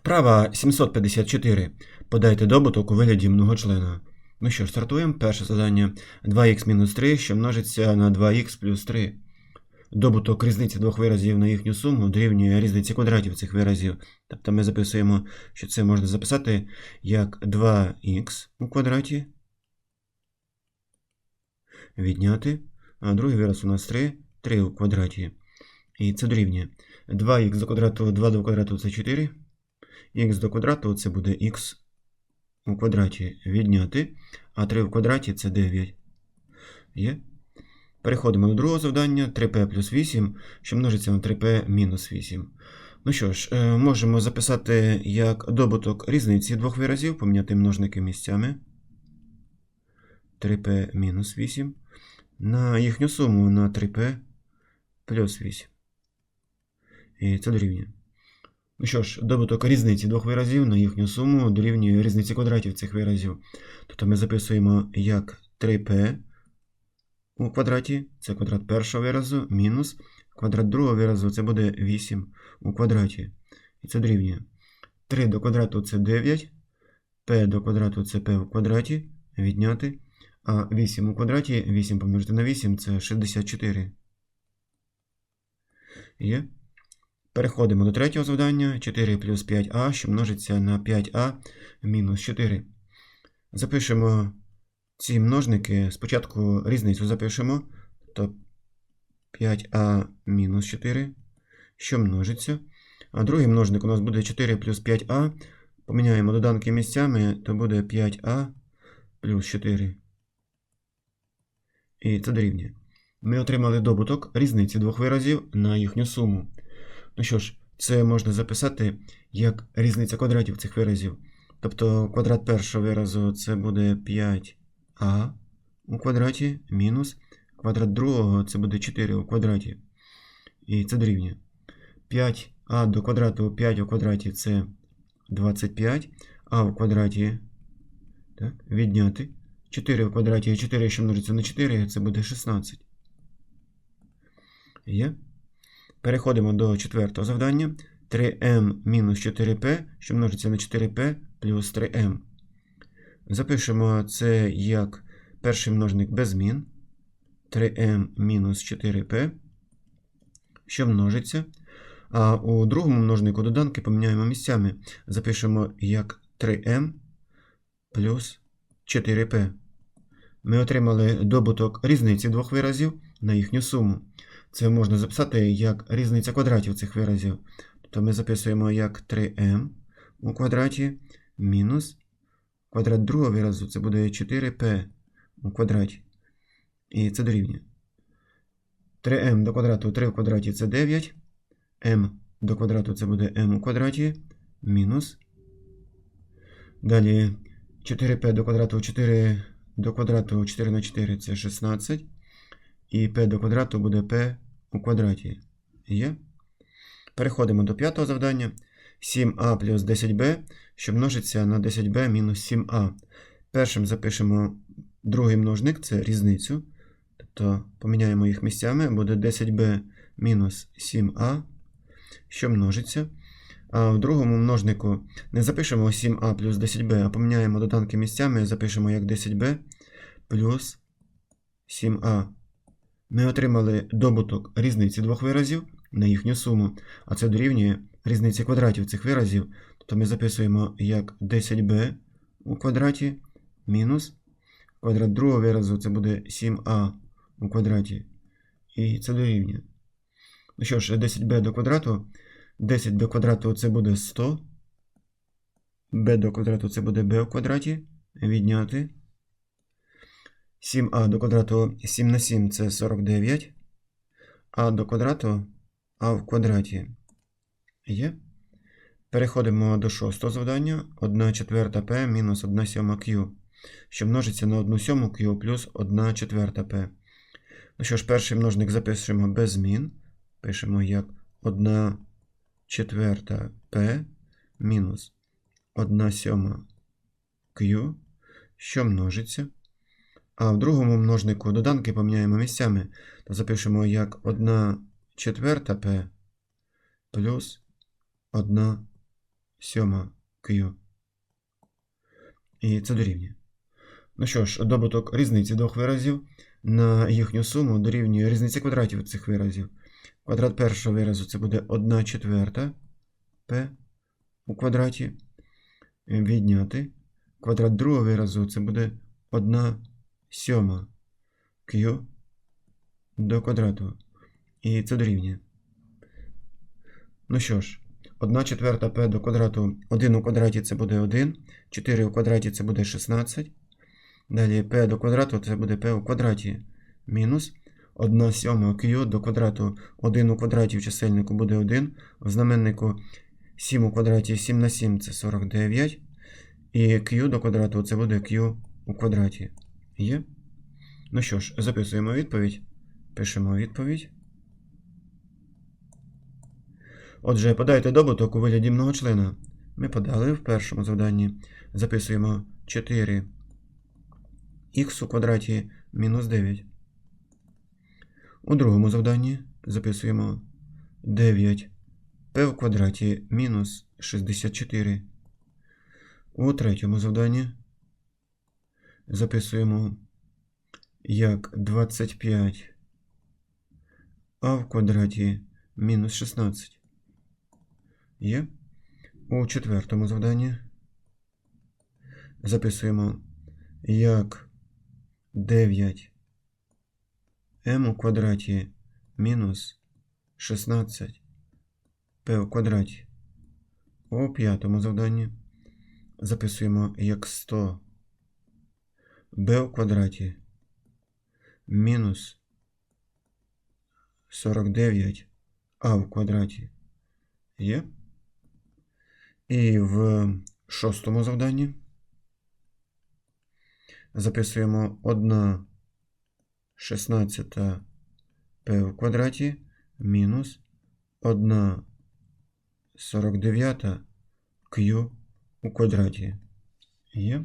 Вправа 754. Подайте добуток у вигляді многочлена. Ну що ж, стартуємо. Перше завдання 2х мінус 3, що множиться на 2х плюс 3. Добуток різниці двох виразів на їхню суму дорівнює різниці квадратів цих виразів. Тобто ми записуємо, що це можна записати як 2х у квадраті. Відняти. А другий вираз у нас 3, 3 у квадраті. І це дорівнює 2х до квадрату, 2 до квадрату це 4. Х до квадрату це буде х у квадраті відняти, а 3 в квадраті це 9. Є. Переходимо до другого завдання 3p плюс 8, що множиться на 3p мінус 8. Ну що ж, е, можемо записати як добуток різниці двох виразів, поміняти множники місцями. 3p мінус 8 на їхню суму на 3p плюс 8. І це дорівнює. Ну що ж, добуток різниці двох виразів на їхню суму дорівнює різниці квадратів цих виразів. Тобто ми записуємо як 3p у квадраті, це квадрат першого виразу, мінус квадрат другого виразу це буде 8 у квадраті. І це дорівнює. 3 до квадрату це 9, p до квадрату це p в квадраті, відняти. А 8 у квадраті, 8 помножити на 8 це 64. Є. Переходимо до третього завдання. 4 плюс 5а, що множиться на 5а мінус 4. Запишемо ці множники. Спочатку різницю запишемо. То 5а мінус 4, що множиться. А другий множник у нас буде 4 плюс 5а. Поміняємо доданки місцями, то буде 5а плюс 4. І це дорівнює. Ми отримали добуток різниці двох виразів на їхню суму. Ну що ж, це можна записати як різниця квадратів цих виразів. Тобто квадрат першого виразу це буде 5а у квадраті мінус квадрат другого це буде 4 у квадраті. І це дорівнює. 5а до квадрату 5 у квадраті це 25, а в квадраті так, відняти. 4 в квадраті 4, що множиться на 4, це буде 16. Є. Переходимо до четвертого завдання. 3m мінус 4p, що множиться на 4p плюс 3m. Запишемо це як перший множник без змін. 3m мінус 4p, що множиться. А у другому множнику доданки поміняємо місцями. Запишемо як 3m плюс 4p. Ми отримали добуток різниці двох виразів на їхню суму. Це можна записати як різниця квадратів цих виразів. Тобто ми записуємо як 3m у квадраті мінус квадрат другого виразу це буде 4p у квадраті. І це дорівнює. 3m до квадрату 3 в квадраті це 9. m до квадрату це буде m у квадраті мінус. Далі 4p до квадрату 4 до квадрату 4 на 4 це 16. І p до квадрату буде p у квадраті. Є. Переходимо до п'ятого завдання. 7а плюс 10b, що множиться на 10b мінус 7а. Першим запишемо другий множник, це різницю. Тобто поміняємо їх місцями, буде 10b мінус 7а, що множиться. А в другому множнику не запишемо 7а плюс 10b, а поміняємо доданки місцями, і запишемо як 10b плюс 7а. Ми отримали добуток різниці двох виразів на їхню суму, а це дорівнює різниці квадратів цих виразів. Тобто ми записуємо як 10b у квадраті мінус квадрат другого виразу це буде 7а у квадраті. І це дорівнює. Ну що ж, 10b до квадрату. 10 до квадрату це буде 100. b до квадрату це буде b в квадраті. Відняти. 7а до квадрату 7 на 7 це 49. А до квадрату а в квадраті є. Переходимо до шостого завдання. 1 четверта p мінус 1 сьома q, що множиться на 1 сьому q плюс 1 четверта p. Ну що ж, перший множник запишемо без змін. Пишемо як 1 четверта p мінус 1 сьома q, що множиться. А в другому множнику доданки поміняємо місцями, то запишемо як 1 четверта p плюс 1 сьома Q. І це дорівнює. Ну що ж, добуток різниці двох виразів на їхню суму дорівнює різниці квадратів цих виразів. Квадрат першого виразу це буде 1 четверта p у квадраті. Відняти. Квадрат другого виразу це буде 1 сьома q до квадрату. І це дорівнює. Ну що ж, 1 четверта p до квадрату 1 у квадраті це буде 1, 4 у квадраті це буде 16. Далі p до квадрату це буде p у квадраті мінус 1 сьома q до квадрату 1 у квадраті в чисельнику буде 1, в знаменнику 7 у квадраті 7 на 7 це 49. І q до квадрату це буде q у квадраті. Є? Ну що ж, записуємо відповідь. Пишемо відповідь. Отже, подайте добуток у вигляді многочлена. Ми подали в першому завданні. Записуємо 4 х у квадраті мінус 9. У другому завданні записуємо 9 p у квадраті мінус 64. У третьому завданні записуємо як 25 а в квадраті мінус 16. Є. У четвертому завданні записуємо як 9 m у квадраті мінус 16 p у квадраті. У п'ятому завданні записуємо як 100 b у квадраті мінус 49 а в квадраті. Є. І в шостому завданні записуємо 1 16 p в квадраті мінус 1 49 q у квадраті. Є.